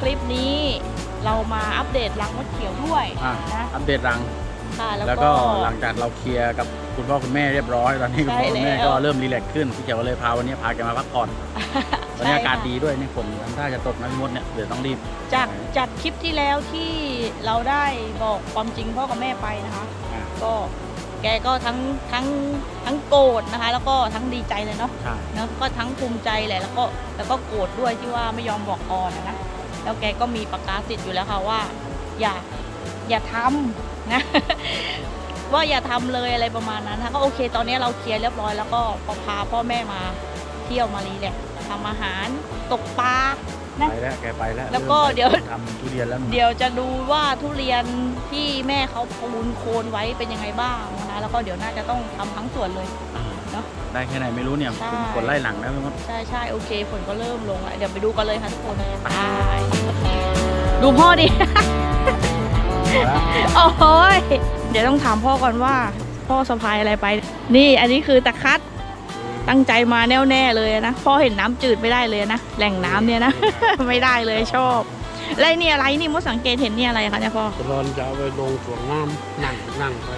คลิปนี้เรามาอัปเดตรังมดเขียวด้วยอะนะอัปเดตรัง ค่ะ แล้แล้ววก็ก็ หลังจากเราเคลียร์กับคุณพ่อคุณแม่เรียบร้อย ตอนนี้คุณพ่อคุณแม่ใช่แล้ว ก็เริ่มรีแลกซ์ขึ้นพี่เขียวก็เลยพาวันนี้พาแกมาพักผ่อนตอนนี้ใช่อากาศค่ะดีด้วยนี่ฝนทำท่าจะตกนะพี่มดเนี่ยเดี๋ยวต้องรีบจากจากคลิปที่แล้วที่เราได้บอกความจริงพ่อกับแม่ไปนะคะ อะก็แกก็ทั้งทั้งทั้งโกรธนะคะ แล้วก็ทั้งดีใจเลยเนาะใช่เนอะก็ทั้งภูมิใจแหละแล้วก็แล้วก็โกรธด้วยที่ว่าไม่ยอมบอกออนนะนะ แล้วแกก็มีประกาศติดอยู่แล้วค่ะว่า อย่าอย่าทำนะ ว่าอย่าทำเลยอะไรประมาณนั้นนะคะก็โอเค ตอนนี้เราเคลียร์เรียบร้อยแล้วก็พอพาพ่อแม่มาเที่ยวมารีแลกซ์ทำอาหารตกปลานะไปแล้วแกไปแล้ว แล้วก็ริ่มไปเดี๋ยวทำทุเรียนแล้ว เดี๋ยวจะดูว่าทุเรียนที่แม่เขาปูนโคนไว้เป็นยังไงบ้างนะคะ แล้วก็เดี๋ยวน่าจะต้องทำทั้งสวนเลยอ่าเนอะ ได้แค่ไหนไม่รู้เนี่ยใช่ฝนไล่หลังแล้วพี่มดใช่ใช่โอเคฝนก็เริ่มลงแล้วเดี๋ยวไปดูกันเลยค่ะทุกคนไปดูพ่อดิ โอ้โหยเดี๋ยวต้องถามพ่อก่อนว่า พ่อสะพายอะไรไป นี่อันนี้คือตะคัดตั้งใจมาแน่วแน่เลยนะพ่อเห็นน้ำจืดไม่ได้เลยนะแหล่งน้ำเนี่ยนะ ไม่ได้เลยชอบแล้วไอ้นี่อะไรนี่มดสังเกตเห็นนี่อะไรคะเนี่ยพ่อ ตลอนจะเอาไปลงสวนน้ำนั่งนั่งไป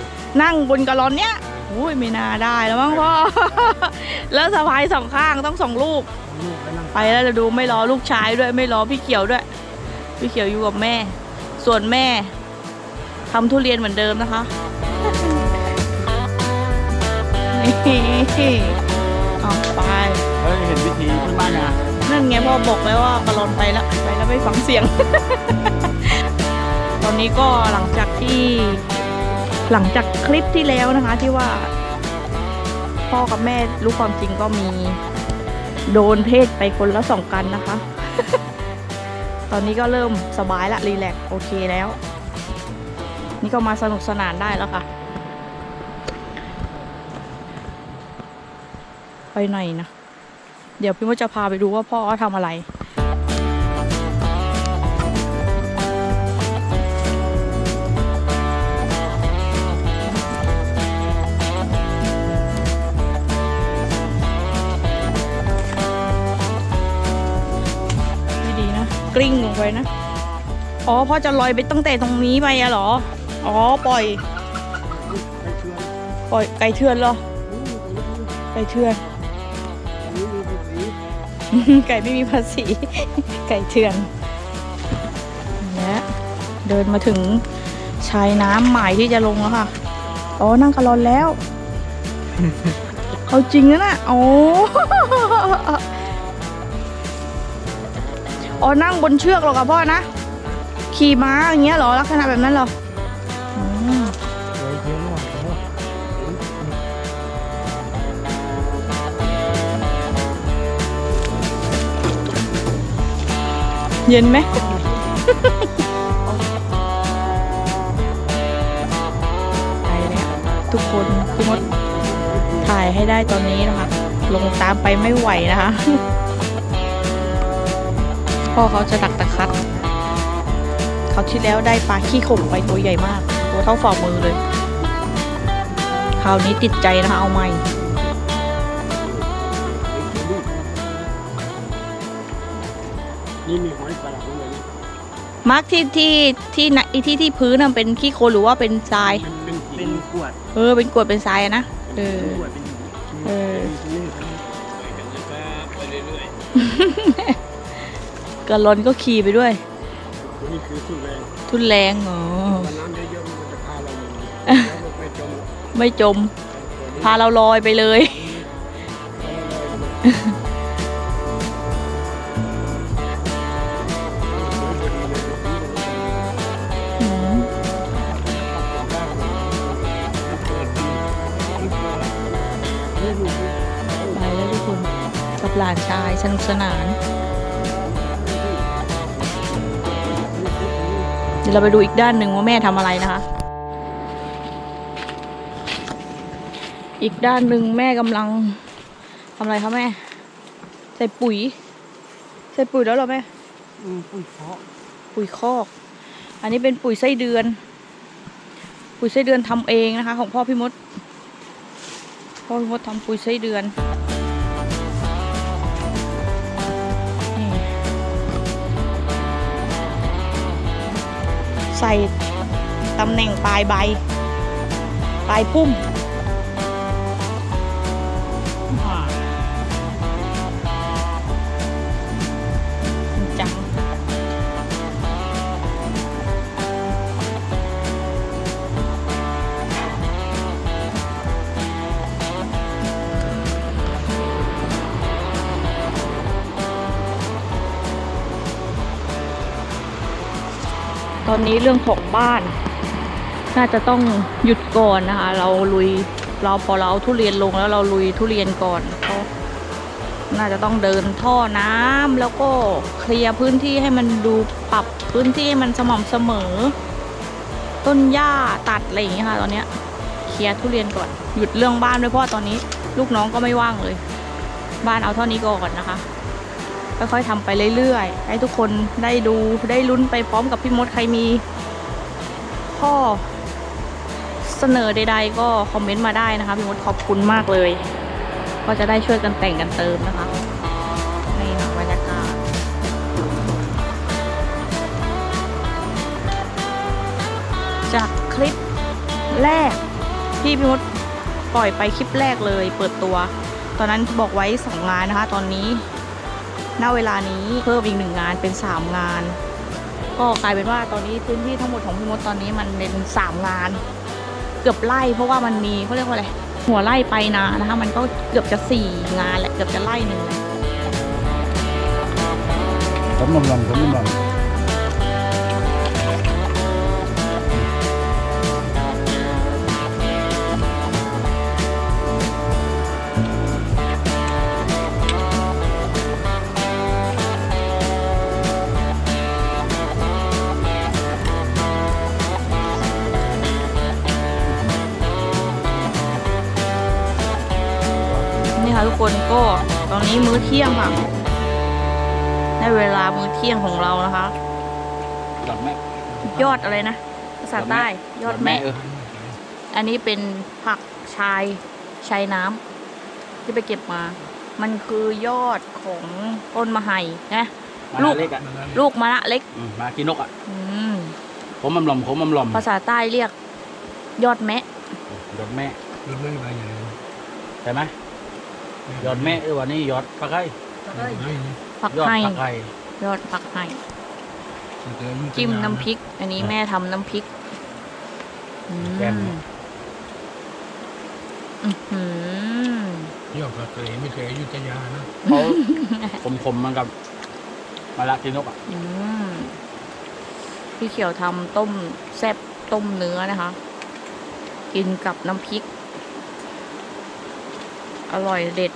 นั่งบนกระลอนเนี้ยอุ้ ยไม่น่าได้แล้วมั้งพ่อ แล้วสะพายสองข้างต้องสองลูกลูกไปนั่งไปแล้วจะดูไม่รอลูกชายด้วยไม่รอพี่เขียวด้วย พี่เขียวอยู่กับแม่ ส่วนแม่ทำทุเรียนเหมือนเดิมนะคะนี่เอาไปเฮ้ยเห็นวิธีขึ้นบ้านยังนั่นไงพ่อบอกแล้วว่ากระลอนไปแล้วไปแล้วไม่ฟังเสียง ตอนนี้ก็หลังจากที่ หลังจากคลิปที่แล้วนะคะที่ว่า พ่อกับแม่รู้ความจริงก็มี โดนเพศไปคนละสองกันนะคะ ตอนนี้ก็เริ่มสบายละรีแลกซ์โอเคแล้ว นี่ก็มาสนุกสนานได้แล้วค่ะ ไปไหนนะ เดี๋ยวพี่มดจะพาไปดูว่าพ่อเขาทำอะไร กลิ้งลงไปนะ อ๋อพ่อจะลอยไปตั้งแต่ตรงนี้ไปอะเหรอ อ๋อปล่อยไปเชื่อปล่อยไก่เถื่อนเหรอ ไก่เถื่อนอันนี้มีภาษีไก่ไม่มีภาษี ไก่เถื่อนและเดินมาถึงชายน้ำหมายที่จะลงแล้วค่ะ อ๋อ นั่งกระลอนแล้ว เอาจริงนะน่ะโอ้ อ๋อนั่งบนเชือกหรอกับพ่อนะ ขี่ม้าอย่างเงี้ยเหรอลักษณะแบบนั้นเหรอเดี๋ยวเชื่อว่าเขาเย็นไหมไปแล้วทุกคนพี่มดถ่ายให้ได้ตอนนี้นะคะ ลงตามไปไม่ไหวนะคะ พ่อเขาจะดักตะคัดเขาวที่แล้วได้ปลาขี้ข่มไปตัวใหญ่มาก ตัวเท่าฝ่ามือเลย คราวนี้ติดใจนะคะเอาใหม่นี่มีหอยปลาหเลยมาร์กที่ที่ที่ไหนที่ที่พื้นน่ะเป็นขี้โคลนหรือว่าเป็นทรายมันเป็นหิเป็นนขวด เออ เป็นกรวดเป็นทรายอะนะเออขวดเป็นหินเออนี่ครับไปเรื่อย กระลอนก็ขี่ไปด้วยๆนี่คือทุนแรงทุนแรงอ๋อวันน้ำเยอะๆมันจะพาเราลงแล้วมันไปจมไม่จม พาเราลอยไปเลยอืมไปแล้วทุกคน กับหลานชายสนุกสนาน เดี๋ยวเราไปดูอีกด้านหนึ่งว่าแม่ทำอะไรนะคะ อีกด้านหนึ่งแม่กำลังทำอะไรคะแม่ ใส่ปุ๋ย ใส่ปุ๋ยแล้วเหรอแม่อืมปุ๋ยเพาะปุ๋ยคอก อันนี้เป็นปุ๋ยไส้เดือน ปุ๋ยไส้เดือนทำเองนะคะ ของพ่อพี่มดพ่อพี่มดทำปุ๋ยไส้เดือนนี่ ใส่ตำแหน่งปลายใบ ปลายพุ่ม อนนี้เรื่องของบ้าน น่าจะต้องหยุดก่อนนะคะ เราลุยเราพอเราเอาทุเรียนลงแล้วเราลุยทุเรียนก่อนเพราะน่าจะต้องเดินท่อน้ำแล้วก็เคลียร์พื้นที่ให้มันดูปรับพื้นที่ให้มันสม่ำเสมอ ต้นหญ้าตัดอะไรอย่างเงี้ยค่ะ ตอนเนี้ยเคลียร์ทุเรียนก่อนหยุดเรื่องบ้านด้วยเพราะตอนนี้ ลูกน้องก็ไม่ว่างเลย บ้านเอาเท่านี้ก่อนนะคะ ค่อยๆทำไปเรื่อยๆ ให้ทุกคนได้ดูได้ลุ้นไปพร้อมกับพี่มดใครมีข้อเสนอใดๆ ก็คอมเมนต์มาได้นะคะพี่มดขอบคุณมากเลย ก็จะได้ช่วยกันแต่งกันเติมนะคะนี่ค่ะบรรยากาศจากคลิปแรกที่พี่มดปล่อยไปคลิปแรกเลยเปิดตัว ตอนนั้นบอกไว้สองงานนะคะ ตอนนี้ ณเวลานี้เพิ่มอีกหนึ่งงานเป็น 3 งาน ก็กลายเป็นว่าตอนนี้พื้นที่ทั้งหมดของพี่มดตอนนี้มันเป็น3งาน เกือบไล่เพราะว่ามันมีเขาเรียกว่าอะไรหัวไล่ไปนานะคะมันก็เกือบจะ 4 งานแหละเกือบจะไล่หนึ่งเลยสมลำล ที่ยงค่ะได้เวลามื้อเที่ยงของเรานะคะ ดอกแม่ยอดอะไรนะภาษาใต้ยอดแม่เอออันนี้เป็นผักชายชายน้ำที่ไปเก็บมา มันคือยอดของต้นมะไห่นะมาลูกเล็กอะลูกมะละเล็กอืมมากินนกอะอืมผมมำลำผมมำลำภาษาใต้เรียก ยอดแมะยอดแม่รถเรื่องอะไรอย่างนี้ใช่ไหม ยอดแม่เออวันนี้ยอดปลาไก่ผักยอดไห่ปลาไก่ยอดผักไห่จิ้มน้ำพริก อันนี้แม่ทำน้ำพริกอืมแกงอื้อหือยอดกระเตยไม่เคยอยุธยานะเขาคมๆมันกับมาละกินนกอะอืมพี่เขียวทำต้มแซ่บต้มเนื้อนะคะ กินกับน้ำพริก อร่อยเด็ด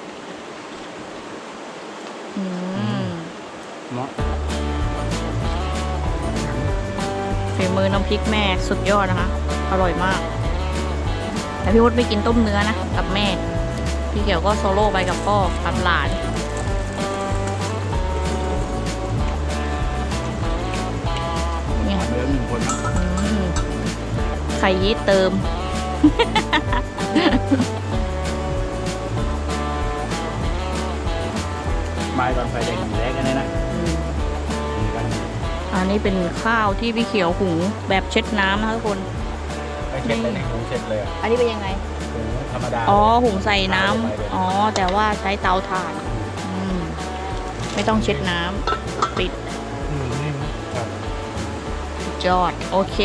อืมเนาะฝีมือน้ำพริกแม่สุดยอดนะคะ อร่อยมาก แต่พี่วุฒิไม่กินต้มเนื้อนะ กับแม่ พี่เขียวก็โซโล่ไปกับพ่อกับหลานเนี่ยเดิมหนึ่งคนนะอืมไข่ยีสต์เติม ไม้ตอนไฟแดงแรกกันเลยนะมีกันอันนี้เป็นข้าวที่พี่เขียวหุงแบบเช็ดน้ำนะคะทุกคน ไปเช็ดไปในหูเช็ดเลยอะอันนี้เป็นยังไงหูธรรมดาอ๋อเลยหุงใส่น้ำอ๋อ แต่ว่าใช้เตาถ่านอืมไม่ต้องเช็ดน้ำปิดอืมนี่ครับสุดยอด โอเค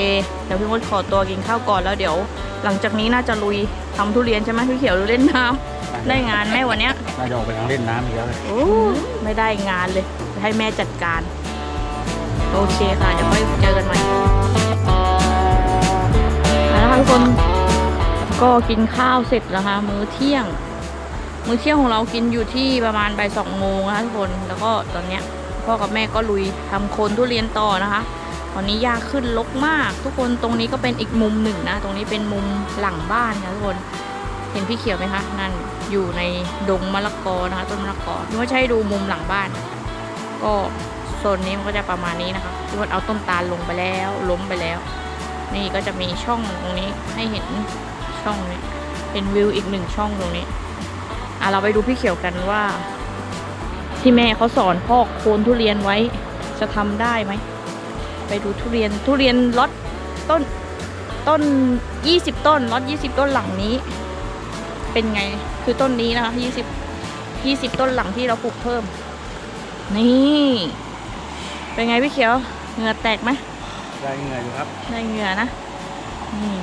เดี๋ยวพี่มดขอตัวกินข้าวก่อนแล้วเดี๋ยว หลังจากนี้น่าจะลุยทำทุเรียนใช่ไหมพี่เขียวหรือเล่นน้ำ ได้งานแม่วันเนี้ยน่าจะออกไปทางเล่นน้ำอีกแล้วเลยโอ้ไม่ได้งานเลยให้แม่จัดการ โอเคค่ะเดี๋ยวค่อยเจอกันใหม่เอาละค่ะทุกคนก็กินข้าวเสร็จแล้วค่ะมื้อเที่ยง มื้อเที่ยงของเรากินอยู่ที่ประมาณบ่ายสองโมงนะคะทุกคนแล้วก็ตอนเนี้ยพ่อกับแม่ก็ลุยทำโคนทุเรียนต่อนะคะตอนนี้ยากขึ้นลกมาก ทุกคนตรงนี้ก็เป็นอีกมุมหนึ่งนะ ตรงนี้เป็นมุมหลังบ้านค่ะทุกคน เห็นพี่เขียวไหมคะนั่น อยู่ในดงมะละกอนะคะต้นมะละกอพี่ว่าให้ดูมุมหลังบ้าน ก็โซนนี้มันก็จะประมาณนี้นะคะพี่ว่าเอาต้นตาลลงไปแล้วล้มไปแล้ว นี่ก็จะมีช่องตรงนี้ให้เห็นช่องนี้เป็นวิวอีกหนึ่งช่องตรงนี้อะเราไปดูพี่เขียวกันว่า ที่แม่เขาสอนพอกโคนทุเรียนไว้จะทำได้ไหมไปดูทุเรียนทุเรียนล็อตต้นต้น 20 ต้นล็อต20 ต้นหลังนี้ เป็นไง คือต้นนี้นะคะ20 20ต้นหลังที่เราปลูกเพิ่ม นี่ เป็นไงพี่เขียวเหงื่อแตกไหมได้เหงื่ออยู่ครับได้เหงื่อนะนี่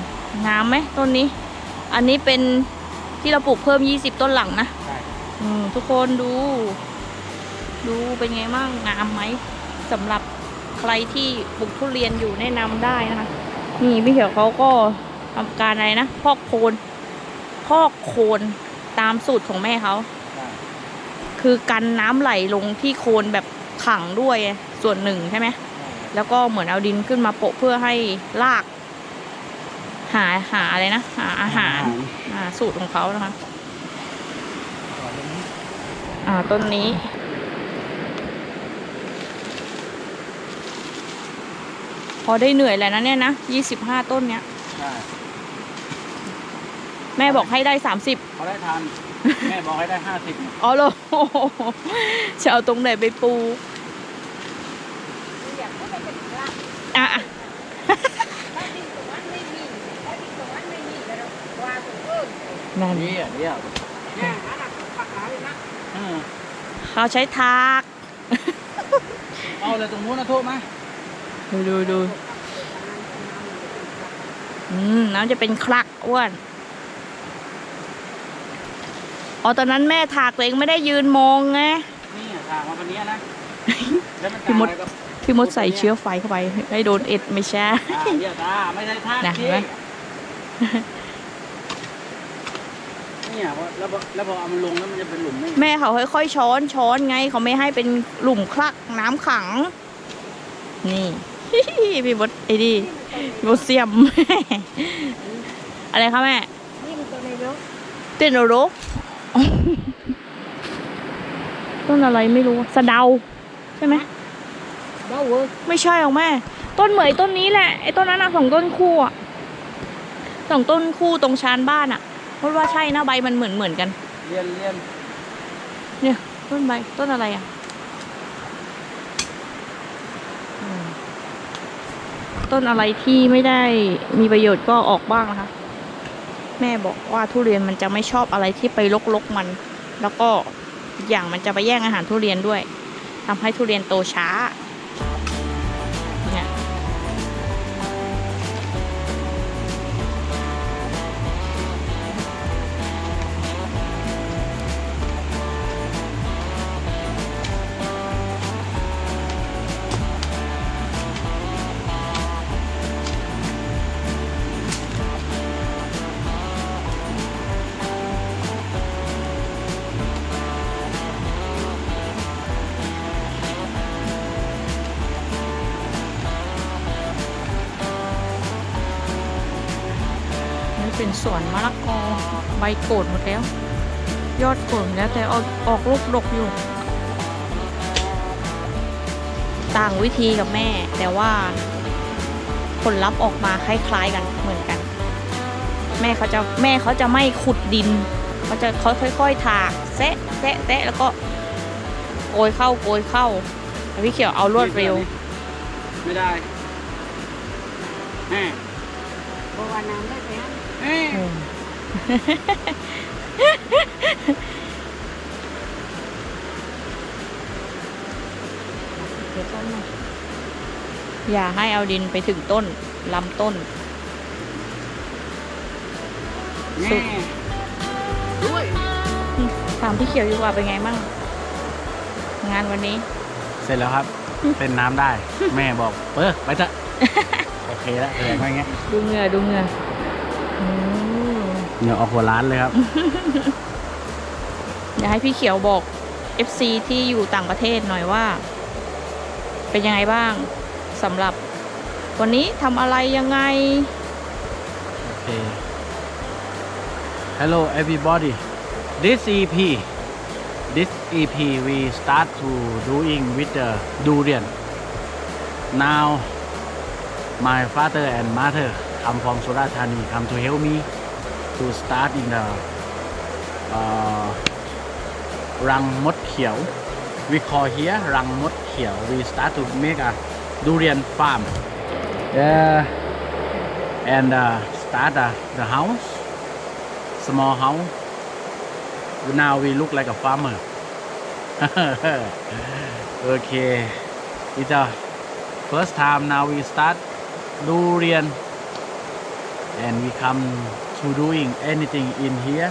งามไหมต้นนี้ อันนี้เป็นที่เราปลูกเพิ่ม20ต้นหลังนะใช่อืมทุกคนดู ดูเป็นไงบ้างงามไหมสำหรับใครที่ปลูกทุเรียนอยู่แนะนำได้นะคะ นี่พี่เขียวเขาก็ทำการอะไรนะพอกโคน พอกโคนตามสูตรของแม่เขาใช่คือกันน้ำไหลลงที่โคนแบบขังด้วยส่วนหนึ่งใช่ไหม แล้วก็เหมือนเอาดินขึ้นมาโปะเพื่อให้ราก หาหาอะไรนะ หาอาหารอ่าสูตรของเขานะคะ อ่าต้นนี้พอได้เหนื่อยแล้วนะเนี่ยนะยี่สิบห้าต้นเนี้ยใช่ แม่บอกให้ได้สามสิบเขาได้ทัน แม่บอกให้ได้ห้าสิบอ๋อเหรอจะเอาตรงไหนไปปูอะอะนั่นนี่อะเดียวเออเขาใช้ทากเอาเลยตรงนู้นนะโทษไหมดูดูดูอืมน้ำจะเป็นคลักอ้วน อ๋อตอนนั้นแม่ถากตัวเองไม่ได้ยืนมองไงนี่อะทางมาวันนี้นะแล้วมันพี่มดต่างอะไรกับพี่มดใส่เชื้อไฟเข้าไปให้โดนเอ็ดไม่ใช่อ่าเดี๋ยวตาไม่ใช่ท่าน่ะที่เห็นไหม เนี่ยว่าแล้วพอแล้วพอเอามันลงแล้วมันจะเป็นหลุมไหมแม่เขาค่อยๆช้อนช้อนไงเขาไม่ให้เป็นหลุมคลักน้ำขัง นี่ พี่มดไอ้ดิพี่มดเสียม อะไรคะแม่นี่มันตัวในรถเต้นโอโร ต้นอะไรไม่รู้สะเดา ใช่ไหมเบ้าเว้ยไม่ใช่หรอกแม่ ต้นเหมยต้นนี้แหละไอ้ต้นนั้นอะสองต้นคู่อะสองต้นคู่ตรงชานบ้านอะเพราะว่าใช่นะใบมันเหมือนเหมือนกัน เรียนเรียนเนี่ย ต้นใบต้นอะไรอะอืมต้นอะไรที่ไม่ได้มีประโยชน์ก็ออกบ้างนะคะ แม่บอกว่าทุเรียนมันจะไม่ชอบอะไรที่ไปลกๆมัน แล้วก็อย่างมันจะไปแย่งอาหารทุเรียนด้วยทำให้ทุเรียนโตช้า วนมะละกอใบโกดหมดแล้ว ยอดโกดหมดแล้วแต่ออกออกลูกดกอยู่ ต่างวิธีกับแม่ แต่ว่าผลลัพธ์ออกมาคล้ายๆกันเหมือนกัน แม่เขาจะแม่เขาจะไม่ขุดดินเขาจะเขาค่อย ๆ ถากแซะแซะแซะแล้วก็โกยเข้าโกยเข้าแต่พี่เขียวเอารวดเร็ว ไม่ได้แม่เพราะว่าน้ำได้ไปฮะแม่ อืมเดี๋ยวต้นมาอย่าให้เอาดินไปถึงต้นลำต้นแม่ด้วยถามพี่เขียวอยู่ว่าเป็นไงบ้างงานวันนี้ เสร็จแล้วครับ เป็นน้ำได้ แม่บอกเออไปเถอะโอเคแล้วแสดงว่าอย่างเงี้ย ดูเหงื่อดูเหงื่ออืม เหงื่อออกหัวร้านเลยครับอยากให้พี่เขียวบอก FC ที่อยู่ต่างประเทศหน่อยว่า เป็นยังไงบ้างสำหรับ วันนี้ทำอะไรยังไง Okay. Hello everybody. This EP, this EP we start to doing with the durian. Now my father and mother come from Surat Thani come to help me to start in the uh, Rang Mot Khiao. We call here Rang Mot Khiao. We start to make a durian farm. Yeah, and uh, start uh, the house, small house. Now we look like a farmer. okay, it's a first time now we start durian, and we come to doing anything in here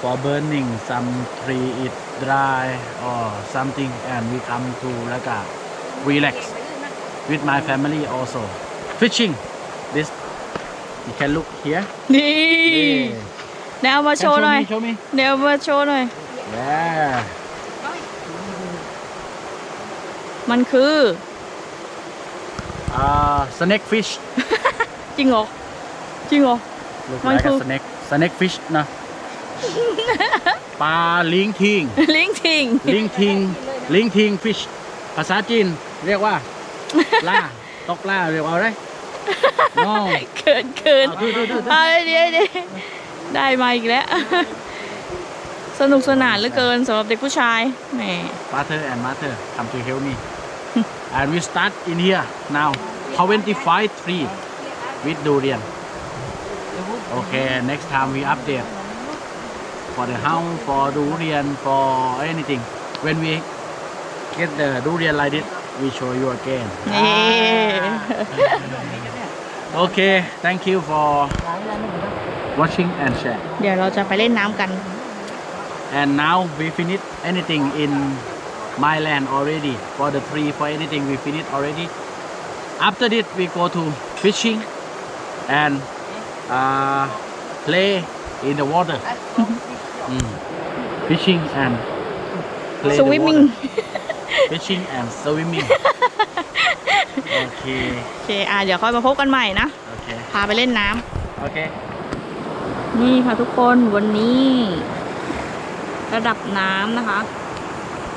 for burning some tree it dry or something and we come to like a relax with my family also fishing this you can look here นี่ Yeah. เดี๋ยวเอามา Can โชว์หน่อย me, show me เดี๋ยวเอามาโชว์หน่อย yeah มันคือ uh snake fish จริงเหรอ จริงเหรอ look มัน like คื a อ snake snake fish นะ ปลาลิงทิง ลิงทิง ลิงทิง ลิงทิง fish ภาษาจีนเรียกว่า ล่า ตกล่าเรียกว่าอะไร no เขินเขินเอาดูดูดูดูเอาเดี๋ยวเดี๋ยวได้มาอีกแล้ว สนุกสนานเหลือเกินสำหรับเด็กผู้ชายแหม father and mother come to help me and we start in here now 25 tree with durian okay next time we update for the house for durian for anything when we get the durian like this we show you again นี่ okay thank you for watching and share เดี๋ยวเราจะไปเล่นน้ำกัน and now we finish anything in my land already for the tree for anything we finish already after this we go to fishing and uh, play in the water Mm. fishing and play the Swimming water. fishing and swimming okay โอเค อะ เดี๋ยวค่อยมาพบกันใหม่นะ okay พาไปเล่นน้ำ okay นี่ค่ะทุกคนวันนี้ ระดับน้ำนะคะ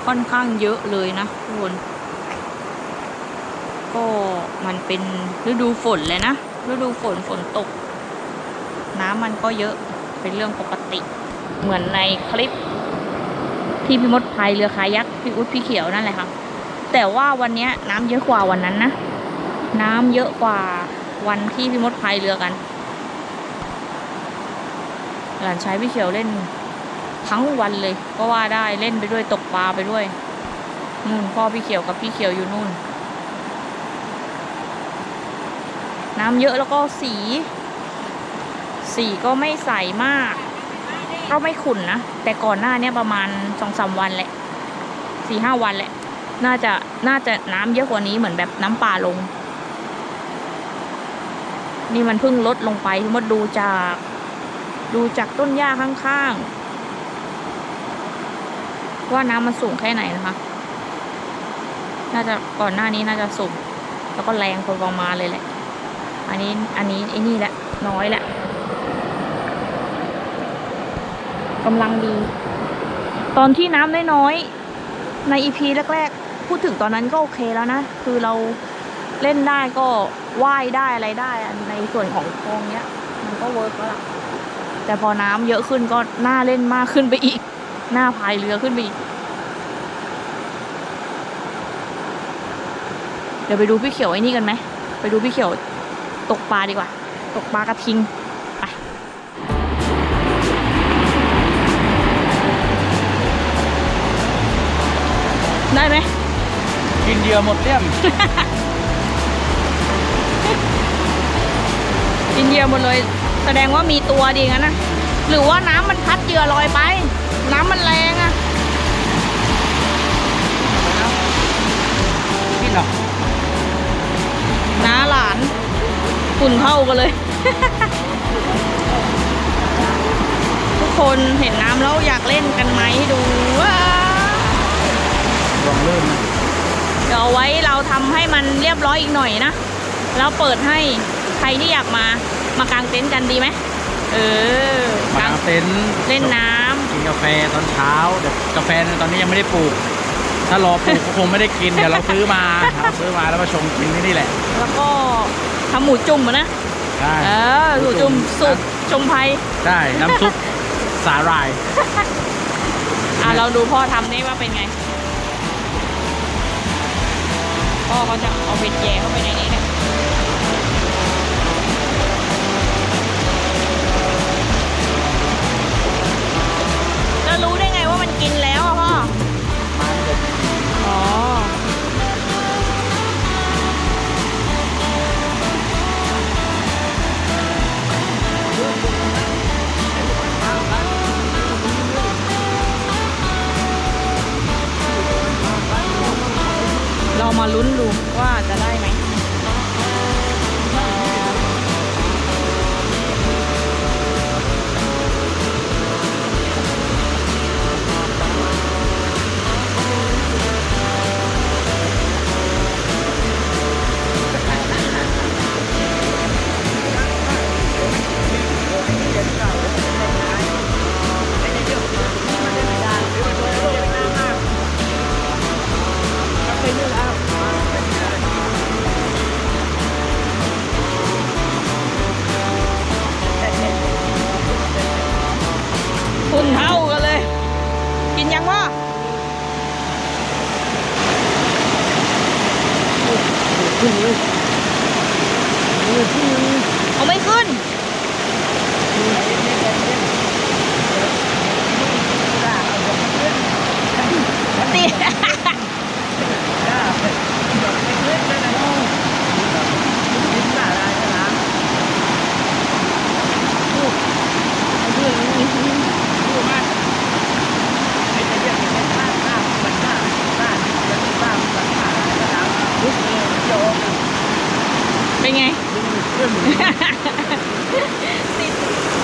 ค่อนข้างเยอะเลยนะทุกคน ก็มันเป็นฤดูฝนเลยนะ ฤดูฝนฝนตก น้ำมันก็เยอะเป็นเรื่องปกติ เหมือนในคลิป ที่พี่มดพายเรือคายักพี่อุ๊ดพี่เขียวนั่นแหละค่ะ แต่ว่าวันนี้น้ำเยอะกว่าวันนั้นนะ น้ำเยอะกว่าวันที่พี่มดพายเรือกัน หลานชายพี่เขียวเล่นทั้งวันเลย ก็ว่าได้เล่นไปด้วยตกปลาไปด้วยนู่นพ่อพี่เขียวกับพี่เขียวอยู่นู่น น้ำเยอะแล้วก็สี สีก็ไม่ใสมาก ก็ไม่ขุ่นนะ แต่ก่อนหน้านี้ประมาณสองสามวันแหละสี่ห้าวันแหละ น่าจะน่าจะน้ำเยอะกว่านี้เหมือนแบบน้ำป่าลง นี่มันเพิ่งลดลงไปที่มดดูจาก ดูจากต้นหญ้าข้างๆ ว่าน้ำมันสูงแค่ไหนนะคะ น่าจะก่อนหน้านี้น่าจะสูง แล้วก็แรงพอประมาณเลยแหละ อันนี้อันนี้ไอ้นี่แหละน้อยแหละ กำลังดี ตอนที่น้ำน้อยๆ ในอีพีแรกๆ พูดถึงตอนนั้นก็โอเคแล้วนะ คือเราเล่นได้ก็ว่ายได้อะไรได้ในส่วนของคลองเนี้ย มันก็เวิร์กแล้วล่ะ แต่พอน้ำเยอะขึ้นก็น่าเล่นมากขึ้นไปอีก หน่าพายเรือขึ้นไปอีก เดี๋ยวไปดูพี่เขียวไอ้นี่กันไหม ไปดูพี่เขียวตกปลาดีกว่า ตกปลากระทิง ไปได้ไหมกินเหยื่อหมดเลี่ยม กินเหยื่อหมดเลย แสดงว่ามีตัวดีงั้นนะหรือว่าน้ำมันพัดเหยื่อลอยไป น้ำมันแรงอะกินเหรอน้าหลานฝุ่นเข้ากันเลย ทุกคนเห็นน้ำแล้วอยากเล่นกันไหมดูว้า ลองเริ่มนะเดี๋ยวเอาไว้เราทำให้มันเรียบร้อยอีกหน่อยนะ แล้วเปิดให้ใครที่อยากมามากางเต็นท์กันดีไหมเออมากางเต็นท์เล่นน้ำกินกาแฟตอนเช้าเดี๋ยวกาแฟตอนนี้ยังไม่ได้ปลูก ถ้ารอปลูกก็คงไม่ได้กินเดี๋ยวเราซื้อมาเราซื้อมาแล้วมาชงกินที่นี่แหละแล้วก็ทำหมูจุ่มอะนะใช่เออหมูจุ่มสุกชมไพรใช่น้ำซุปสาหร่ายอะเราดูพ่อทำนี่ว่าเป็นไง พ่อเขาจะเอาเบ็ดแย่เข้าไปในนี้นะ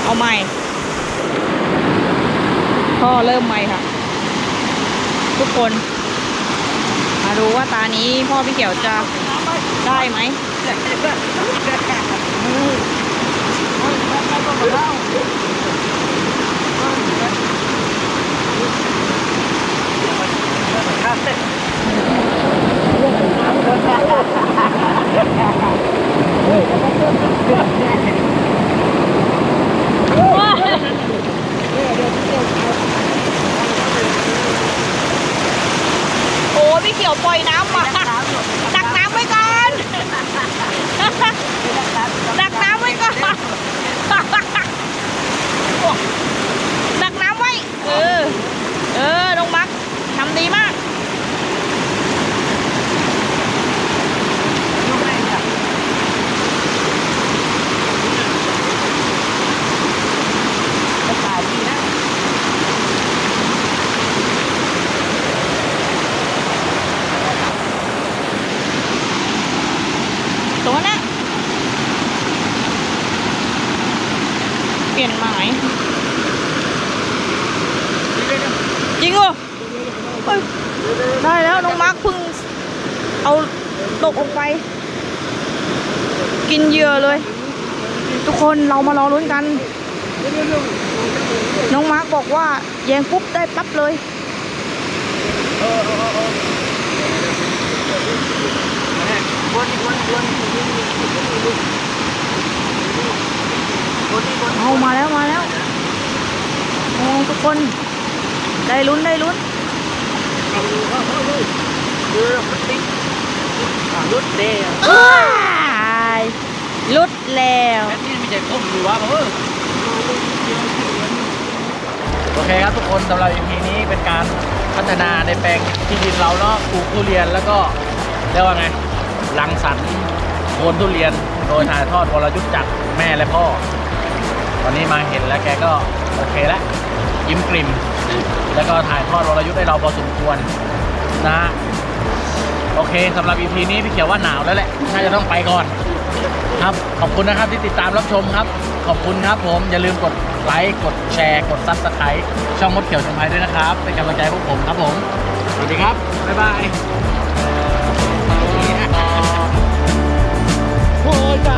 เอาใหม่พ่อเริ่มใหม่ค่ะ ทุกคน มาดูว่าตานี้พ่อพี่เขียวจะได้ไหม โอ้พี่เขียวปล่อยน้ำมาดักน้ำไว้ก่อน ดักน้ำไว้ก่อนดักน้ำไว้ เออ เออน้องมักทำดีมาก ตัวน่ะเปลี่ยนหมาย จริงเหรอเฮ้ยได้แล้วน้องมาร์คเพิ่งเอา ตกลงไป กินเหยื่อเลย ทุกคนเรามารอลุ้นกัน น้องมาร์คบอกว่าแยงปุ๊บได้ปั๊บเลยเอามาแล้วมาแล้วโอ้ทุกคน ได้ลุ้นได้ลุ้น รุดเดย์ว้ายลุดแล้วนี่ไม่ใช่ก้มหรือวะเออโอเคครับทุกคนสำหรับ EP นี้เป็นการพัฒนาในแปลงที่ดินเราเนาะปลูกทุเรียนแล้วก็เรียกว่าไงรังสรรค์โคนทุเรียนโดยถ่ายทอดวรยุทธ์จากแม่และพ่อ ตอนนี้มาเห็นแล้วแกก็โอเคแล้วยิ้มกลิ่ม แล้วก็ถ่ายทอดวรยุทธ์ให้เราพอสมควรนะ โอเคสำหรับ EP นี้พี่เขียวว่าหนาวแล้วแหละ น่าจะต้องไปก่อน ครับ ขอบคุณนะครับที่ติดตามรับชมครับ ขอบคุณครับผม อย่าลืมกดไลค์ กดแชร์ กดซับสไครต์ช่องมดเขียวชมไพด้วยนะครับ เป็นกำลังใจพวกผมครับผม สวัสดีครับ บ๊ายบายโอ้ยจ้า